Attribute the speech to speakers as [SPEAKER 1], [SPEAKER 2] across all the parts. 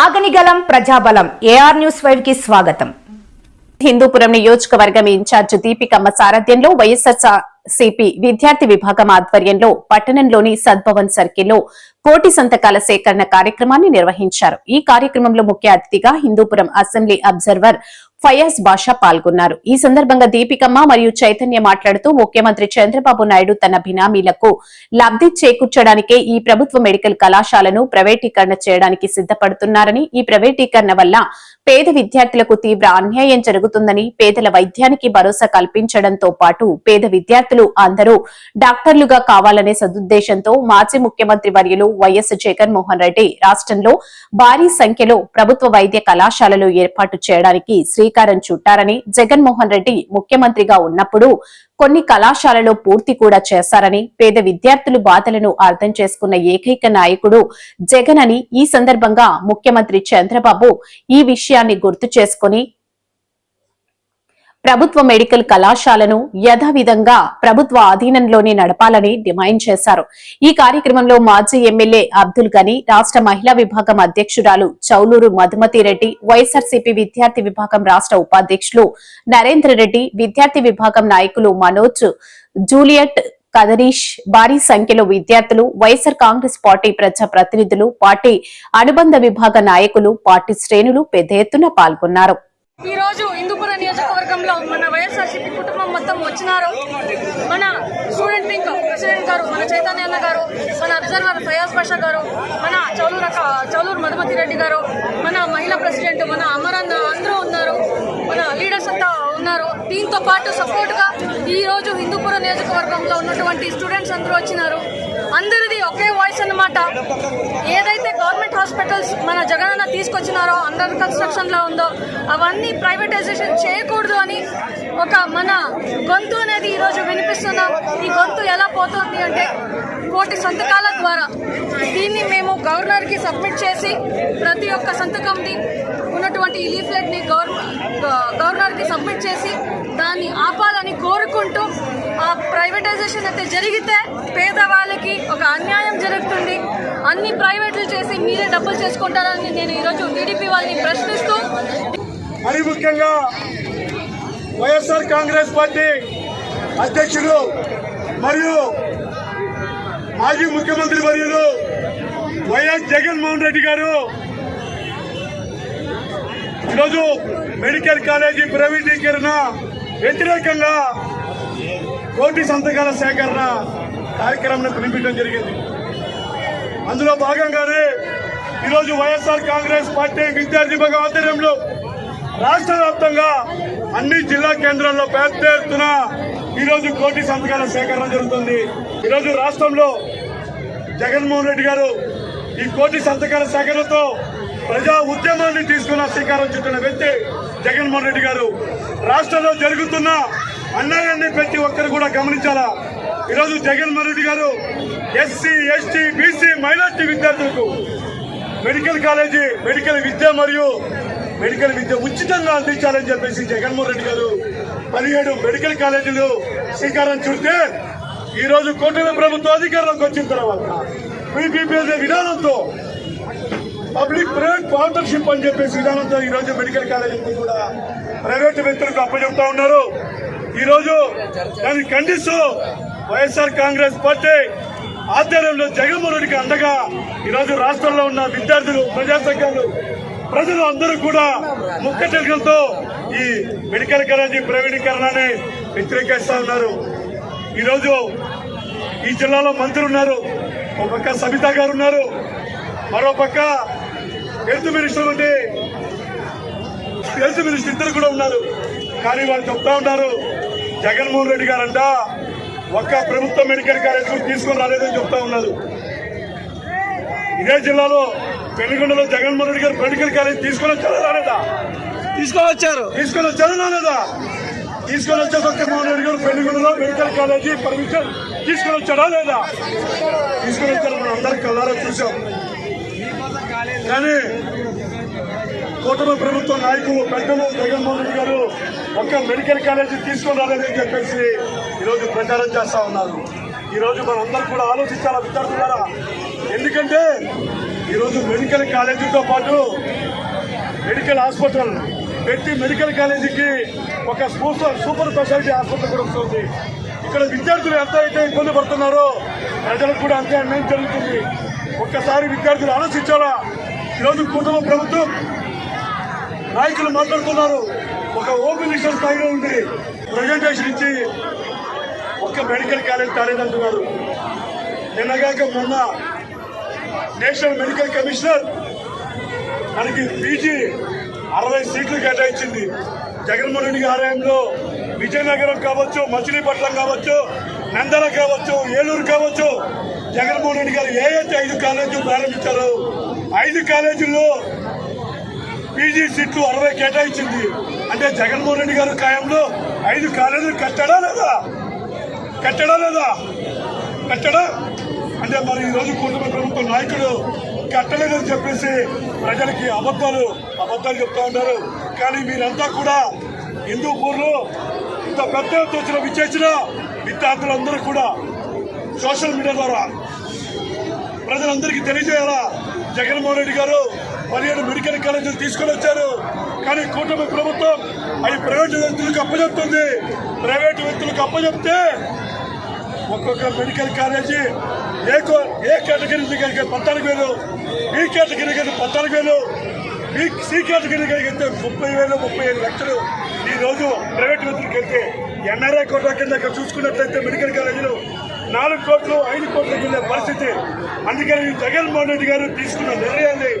[SPEAKER 1] ఆగనిగలం ప్రజాబలం AR news ఫైవ్కి స్వాగతం. హిందూపురం నియోజకవర్గం ఇన్ఛార్జ్ దీపికమ్మ సారథ్యంలో వైఎస్ఆర్ సిపి విద్యార్థి విభాగం ఆధ్వర్యంలో పట్టణంలోని సద్భవన్ సర్కిల్లో కోటి సంతకాల సేకరణ కార్యక్రమాన్ని నిర్వహించారు. ఈ కార్యక్రమంలో ముఖ్య అతిథిగా హిందూపురం అసెంబ్లీ అబ్జర్వర్ ఫయాజ్ బాషా పాల్గొన్నారు. ఈ సందర్భంగా దీపికమ్మ మరియు చైతన్య మాట్లాడుతూ ముఖ్యమంత్రి చంద్రబాబు నాయుడు తన బినామీలకు లబ్ధి చేకూర్చడానికే ఈ ప్రభుత్వ మెడికల్ కళాశాలను ప్రైవేటీకరణ చేయడానికి సిద్ధపడుతున్నారని ఈ ప్రైవేటీకరణ వల్ల పేద విద్యార్థులకు తీవ్ర అన్యాయం జరుగుతుందని పేదల వైద్యానికి భరోసా కల్పించడంతో పాటు పేద విద్యార్థులు అందరూ డాక్టర్లుగా కావాలనే సదుద్దేశంతో మాజీ ముఖ్యమంత్రి వర్యులు వైఎస్ జగన్మోహన్ రెడ్డి రాష్ట్రంలో భారీ సంఖ్యలో ప్రభుత్వ వైద్య కళాశాలలు ఏర్పాటు చేయడానికి శ్రీకారం చుట్టారని జగన్మోహన్ రెడ్డి ముఖ్యమంత్రిగా ఉన్నప్పుడు కొన్ని కళాశాలలో పూర్తి కూడా చేశారని పేద విద్యార్థులు బాధలను అర్థం చేసుకున్న ఏకైక నాయకుడు జగన్ అని ఈ సందర్భంగా ముఖ్యమంత్రి చంద్రబాబు ఈ విషయాన్ని గుర్తు చేసుకుని ప్రభుత్వ మెడికల్ కళాశాలను యథావిధంగా ప్రభుత్వ ఆధీనంలోనే నడపాలని డిమాండ్ చేశారు. ఈ కార్యక్రమంలో మాజీ ఎమ్మెల్యే అబ్దుల్ గని రాష్ట్ర మహిళా విభాగం అధ్యక్షురాలు చౌలూరు మధుమతి రెడ్డి వైఎస్ఆర్సీపీ విద్యార్థి విభాగం రాష్ట్ర ఉపాధ్యక్షులు నరేంద్ర రెడ్డి విద్యార్థి విభాగం నాయకులు మనోజ్ జూలియట్ కదరీష్ భారీ సంఖ్యలో విద్యార్థులు వైఎస్ఆర్ కాంగ్రెస్ పార్టీ ప్రజా ప్రతినిధులు పార్టీ అనుబంధ విభాగ నాయకులు పార్టీ శ్రేణులు పెద్ద ఎత్తున పాల్గొన్నారు.
[SPEAKER 2] ఈ రోజు హిందూపురం నియోజకవర్గంలో మన వైఎస్ఆర్సీపీ కుటుంబం మొత్తం వచ్చినారు. మన స్టూడెంట్ వింగ్ ప్రెసిడెంట్ గారు మన చైతన్య అన్న గారు మన అబ్జర్వర్ ఫయాజ్ పాషా గారు మన చౌలూరు చౌలూరు మధుమతి రెడ్డి గారు మన మహిళా ప్రెసిడెంట్ మన అమరన్న అందరూ ఉన్నారు. మన లీడర్స్ అంతా ఉన్నారు. దీంతో పాటు సపోర్ట్గా ఈ రోజు హిందూపురం నియోజకవర్గంలో ఉన్నటువంటి స్టూడెంట్స్ అందరూ వచ్చినారు. అందరిది ఒకే వాయిస్ అన్నమాట. ఏదైతే గవర్నమెంట్ హాస్పిటల్స్ మన జగన్ తీసుకొచ్చినారో అండర్ కన్స్ట్రక్షన్లో ఉందో అవన్నీ ప్రైవేటైజేషన్ చేయకూడదు అని ఒక మన గొంతు అనేది ఈరోజు వినిపిస్తున్నాం ఈ గొంతు ఎలా పోతుంది అంటే కోటి సంతకాల ద్వారా. దీన్ని మేము గవర్నర్కి సబ్మిట్ చేసి ప్రతి ఒక్క సంతకంని ఉన్నటువంటి ఈ లీఫ్లెట్ని ని గవర్నర్కి సబ్మిట్ చేసి దాన్ని ఆపాలని కోరుకుంటూ ఆ ప్రైవేటైజేషన్ అయితే జరిగితే పేదవాళ్ళకి ఒక అన్యాయం జరుగుతుంది. అన్ని ప్రైవేట్లు చేసి మీరే డబ్బులు చేసుకుంటారని నేను ఈరోజు టీడీపీ వాళ్ళని ప్రశ్నిస్తూ
[SPEAKER 3] మరి ముఖ్యంగా వైఎస్ఆర్ కాంగ్రెస్ పార్టీ అధ్యక్షులు మరియు మాజీ ముఖ్యమంత్రి వర్యులు వైఎస్ జగన్మోహన్ రెడ్డి గారు ఈరోజు మెడికల్ కాలేజీ ప్రైవేటీకరణ వ్యతిరేకంగా కోటి సంతకాల సేకరణ కార్యక్రమం పిలిపించడం జరిగింది. అందులో భాగంగానే ఈరోజు వైఎస్ఆర్ కాంగ్రెస్ పార్టీ విద్యార్థి విభాగం ఆధ్వర్యంలో రాష్ట్ర వ్యాప్తంగా అన్ని జిల్లా కేంద్రాల్లో పెద్ద ఎత్తున ఈరోజు కోటి సంతకాల సేకరణ జరుగుతుంది. ఈరోజు రాష్ట్రంలో జగన్మోహన్ రెడ్డి గారు ఈ కోటి సంతకాల సేకరణతో ప్రజా ఉద్యమాన్ని తీసుకున్న శ్రీకారం చుట్టిన వ్యక్తి జగన్మోహన్ రెడ్డి గారు. రాష్ట్రంలో జరుగుతున్న అన్యాయాన్ని ప్రతి ఒక్కరు కూడా గమనించాలా? ఈరోజు Jaganmohan Reddy garu SC ST BC minority విద్యార్థులకు మెడికల్ కాలేజీ మెడికల్ విద్య మరియు మెడికల్ విద్య ఉచితంగా అందించాలని చెప్పేసి జగన్మోహన్ రెడ్డి గారు పదిహేడు మెడికల్ కాలేజీలు శ్రీకారం చుడితే ఈ రోజు కూటమి ప్రభుత్వం అధికారంలోకి వచ్చిన తర్వాత పీపీపీ విధానంతో పబ్లిక్ ప్రైవేట్ పార్ట్నర్షిప్ అని చెప్పేసి విధానంతో ఈ రోజు మెడికల్ కాలేజీని కూడా ప్రైవేట్ వ్యక్తులకు అప్పచెప్తా ఉన్నారు. ఈ రోజు దాన్ని ఖండిస్తూ వైఎస్ఆర్ కాంగ్రెస్ పార్టీ ఆధ్వర్యంలో జగన్మోహన్ రెడ్డికి అండగా ఈరోజు రాష్ట్రంలో ఉన్న విద్యార్థులు ప్రజా సంఘాలు ప్రజలు అందరూ కూడా ముక్కటెలకలతో ఈ మెడికల్ కాలేజీ ప్రైవేటీకరణని వ్యతిరేకిస్తా ఉన్నారు. ఈరోజు ఈ జిల్లాలో మంత్రులు ఉన్నారు ఒక పక్క సబితా గారు ఉన్నారు మరో పక్క హెల్త్ మినిస్టర్ ఉంటే హెల్త్ మినిస్టర్ ఇద్దరు కూడా ఉన్నారు. కానీ వాళ్ళు చెప్తా ఉన్నారు జగన్మోహన్ రెడ్డి గారంట ఒక్క ప్రభుత్వ మెడికల్ కాలేజ్ తీసుకుని తీసుకొని రాలేదని చెప్తా ఉన్నారు. ఇదే జిల్లాలో పెళ్ళిగొండలో జగన్మోహన్ రెడ్డి గారు మెడికల్ కాలేజ్ తీసుకొని వచ్చారా రాలేదా?
[SPEAKER 4] తీసుకొని వచ్చారు.
[SPEAKER 3] తీసుకొని వచ్చారా రాలేదా? తీసుకొని వచ్చే జగన్మోహన్ రెడ్డి గారు పెళ్ళిగొండలో మెడికల్ కాలేజీ పర్మిషన్ తీసుకొని వచ్చాడా లేదా? తీసుకొని వచ్చారు మనం అందరం కల్లారా చూసాం కానీ కూటమి ప్రభుత్వ నాయకులు పెద్దలు జగన్మోహన్ రెడ్డి గారు ఒక్క మెడికల్ కాలేజీ తీసుకొని రాలేదని చెప్పేసి ఈరోజు ప్రచారం చేస్తా ఉన్నారు. ఈరోజు మనందరం కూడా ఆలోచించాలా విద్యార్థులారా? ఎందుకంటే ఈరోజు మెడికల్ కాలేజీతో పాటు మెడికల్ హాస్పిటల్ పెట్టి మెడికల్ కాలేజీకి ఒక సూపర్ సూపర్ స్పెషాలిటీ హాస్పిటల్ కూడా వస్తుంది. ఇక్కడ విద్యార్థులు ఎంత అయితే ఇబ్బంది పడుతున్నారో ప్రజలకు కూడా అంతే అన్యాయం జరుగుతుంది. ఒక్కసారి విద్యార్థులు ఆలోచించాలా? ఈరోజు కుటుంబ ప్రభుత్వం నాయకులు మాట్లాడుతున్నారు. ఒక హోమ్ మినిస్టర్ స్థాయిలో ఉంది. ప్రజెంటేషన్ ఇచ్చి ఒక్క మెడికల్ కాలేజ్ తాలేదంటున్నారు నిన్నగాక మొన్న నేషనల్ మెడికల్ కమిషనర్ మనకి పీజీ అరవై సీట్లు కేటాయించింది. జగన్మోహన్ రెడ్డి గారి విజయనగరం కావచ్చు మచిలీపట్నం కావచ్చు నందల కావచ్చు ఏలూరు కావచ్చు జగన్మోహన్ రెడ్డి గారు ఏ అయితే ఐదు కాలేజీలు ప్రారంభించారో ఐదు కాలేజీల్లో పీజీ సీట్లు అరవై కేటాయించింది. అంటే జగన్మోహన్ రెడ్డి గారు ఖాయంలో ఐదు కాలేజీలు కట్టడా లేదా? కట్టడా లేదా? కట్టడా? అంటే మరి ఈరోజు కుటుంబ ప్రభుత్వ నాయకుడు కట్టలేదని చెప్పేసి ప్రజలకి అబద్ధాలు అబద్ధాలు చెప్తా ఉన్నారు. కానీ మీరంతా కూడా హిందూపూర్లో ఇంత పెద్ద వచ్చిన విచ్చేసిన విద్యార్థులందరూ కూడా సోషల్ మీడియా ద్వారా ప్రజలందరికీ తెలియజేయాలా? జగన్మోహన్ రెడ్డి గారు పదిహేడు మెడికల్ కాలేజీలు తీసుకొని వచ్చారు. కానీ కూటమి ప్రభుత్వం అవి ప్రైవేటు వ్యక్తులకు అప్పచెప్తుంది. ప్రైవేటు వ్యక్తులకు అప్పచెప్తే ఒక్కొక్క మెడికల్ కాలేజీ ఏ కో- ఏ కేటగిరీ అయితే పద్నాలుగు వేలు. బి కేటగిరీ అయితే పద్నాలుగు వేలు. బి సి కేటగిరీ అయితే ముప్పై వేలు ముప్పై ఐదు లక్షలు. ఈ రోజు ప్రైవేట్ వ్యక్తులకు వెళ్తే ఎన్ఆర్ఐ కోట్ల కింద ఇక్కడ చూసుకున్నట్లయితే మెడికల్ కాలేజీలు నాలుగు కోట్లు ఐదు కోట్ల కింద పరిస్థితి. అందుకని జగన్మోహన్ రెడ్డి గారు తీసుకున్న నిర్ణయాన్ని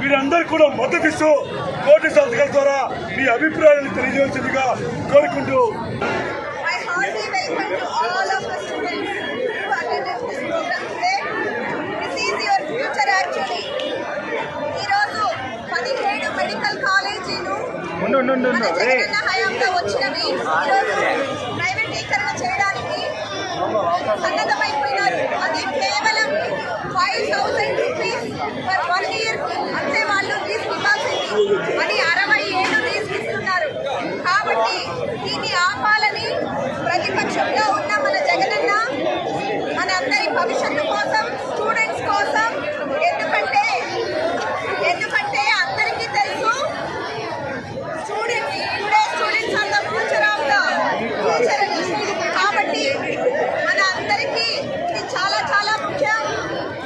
[SPEAKER 3] వీరందరూ కూడా మద్దతిస్తూ కోటి సంతకాల ద్వారా మీ అభిప్రాయాన్ని తెలియజేయాల్సిందిగా కోరుకుంటూ
[SPEAKER 5] ప్రైవేటీకరణ చేయడానికి సన్నద్ధమైపోయినారు అది కేవలం five thousand rupees per one year అంతే వాళ్ళు తీసుకుంటాల్సింది అని అరవై ఏళ్ళు తీసుకిస్తున్నారు కాబట్టి దీన్ని ఆపాలని ప్రతిపక్షంలో ఉన్న మన జగనన్న మన అందరి భవిష్యత్తు కోసం స్టూడెంట్స్ కోసం ఎందుకంటే ఎందుకంటే అందరికీ తెలుసు students today students are the future of the future అని కాబట్టి మన అందరికీ ఇది చాలా చాలా ముఖ్యం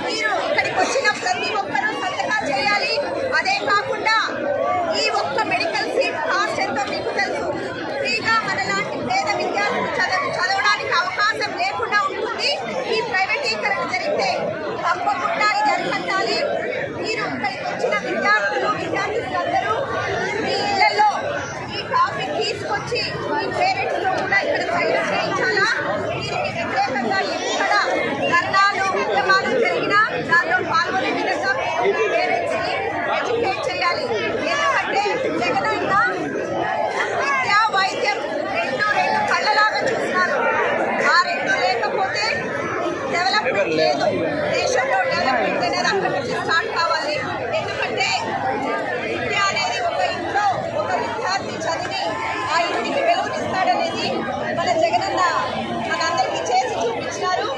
[SPEAKER 5] మీరు ఇక్కడికి వచ్చిన ప్రతి ఒక్కరూ సంతకాలు చేయాలి అదే కాకుండా ఈ ఒక్క మెడికల్ సీట్ కాస్ట్ ఎంతో మీకు తెలుసు ఫ్రీగా మనలాంటి పేద విద్యార్థులు చదవ చదవడానికి అవకాశం లేకుండా ఉంటుంది ఈ ప్రైవేటీకరణ జరిగితే తప్పకుండా ఇది అరికట్టాలి మీరు ఇక్కడికి వచ్చిన విద్యార్థులు విద్యార్థులందరూ మీ ఇళ్ళలో ఈ టాపిక్ తీసుకొచ్చి మీ పేరెంట్స్లో కూడా ఇక్కడ సైన్ చేయించాలా దీనికి వ్యతిరేకంగా ఎక్కడ ధర్నాలు ఉద్యమాలు జరిగినా దాంట్లో పాల్గొనే విధంగా మీరు మీ పేరెంట్స్ని ఎడ్యుకేట్ చేయాలి ఎందుకంటే జగనన్న విద్య వైద్యం రెండు రెండు కళ్ళలాగా చూస్తున్నారు ఆ రెండు లేకపోతే డెవలప్మెంట్ లేదు దేశంలో డెవలప్మెంట్ అనేది అక్కడి నుంచి స్టార్ట్ కావాలి ఎందుకంటే విద్య అనేది ఒక ఇంట్లో ఒక విద్యార్థి చదివి ఆ ఇంటికి వెలుగునిస్తాడనేది మన జగనన్న మనందరికీ చేసి చూపించినారు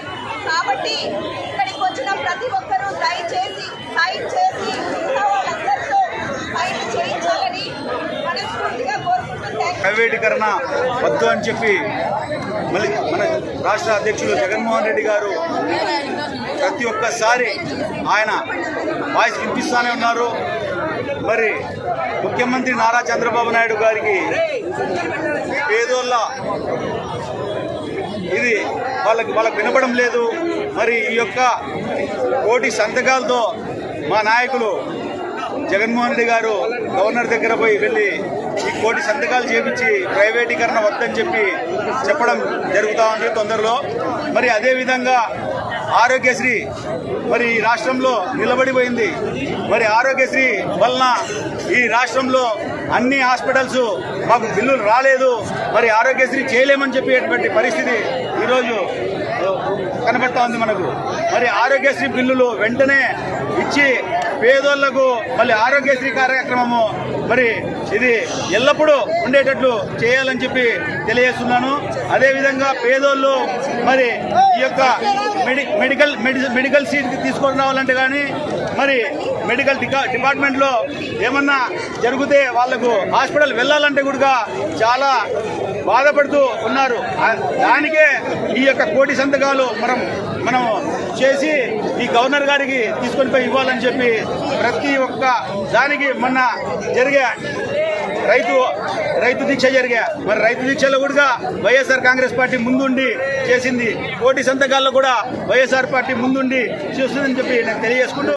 [SPEAKER 5] కాబట్టి ఇక్కడికి వచ్చిన ప్రతి ఒక్కరూ దయచేసి సైన్ చేసి మిగతా వాళ్ళందరితో సైన్ చేయించాలని మనస్ఫూర్తిగా కోరుకుంటున్నాను
[SPEAKER 6] ప్రైవేటీకరణ వద్దు అని చెప్పి మళ్ళీ మన రాష్ట్ర అధ్యక్షులు జగన్మోహన్ రెడ్డి గారు ప్రతి ఒక్కసారి ఆయన వాయిస్ వినిపిస్తూనే ఉన్నారు. మరి ముఖ్యమంత్రి నారా చంద్రబాబు నాయుడు గారికి పేదోళ్ళ ఇది వాళ్ళకి వాళ్ళకి వినపడం లేదు. మరి ఈ యొక్క కోటి సంతకాలతో మా నాయకులు జగన్మోహన్ రెడ్డి గారు గవర్నర్ దగ్గర పోయి వెళ్ళి ఈ కోటి సంతకాలు చేపించి ప్రైవేటీకరణ వద్దని చెప్పి చెప్పడం జరుగుతూ ఉంది తొందరలో. మరి అదేవిధంగా ఆరోగ్యశ్రీ మరి ఈ రాష్ట్రంలో నిలబడిపోయింది. మరి ఆరోగ్యశ్రీ వలన ఈ రాష్ట్రంలో అన్ని హాస్పిటల్స్ మాకు బిల్లులు రాలేదు. మరి ఆరోగ్యశ్రీ చేయలేమని చెప్పేటువంటి పరిస్థితి ఈరోజు కనబడతా ఉంది మనకు. మరి ఆరోగ్యశ్రీ బిల్లులు వెంటనే ఇచ్చి పేదోళ్ళకు మళ్ళీ ఆరోగ్యశ్రీ కార్యక్రమము మరి ఇది ఎల్లప్పుడూ ఉండేటట్లు చేయాలని చెప్పి తెలియజేస్తున్నాను. అదేవిధంగా పేదోళ్ళు మరి ఈ యొక్క మెడి మెడికల్ మెడికల్ సీట్ తీసుకొని రావాలంటే కానీ మరి మెడికల్ డికా- డిపార్ట్మెంట్లో ఏమన్నా జరిగితే వాళ్ళకు హాస్పిటల్ వెళ్ళాలంటే కూడా చాలా బాధపడుతూ ఉన్నారు. దానికే ఈ యొక్క కోటి సంతకాలు మనం మనం చేసి ఈ గవర్నర్ గారికి తీసుకొని పోయి ఇవ్వాలని చెప్పి ప్రతి ఒక్క దానికి మొన్న జరిగే రైతు రైతు దీక్ష జరిగా మరి రైతు దీక్షలో కూడా వైఎస్ఆర్ కాంగ్రెస్ పార్టీ ముందుండి చేసింది. కోటి సంతకాల్లో కూడా వైఎస్ఆర్ పార్టీ ముందుండి చేస్తుందని చెప్పి నేను తెలియజేసుకుంటూ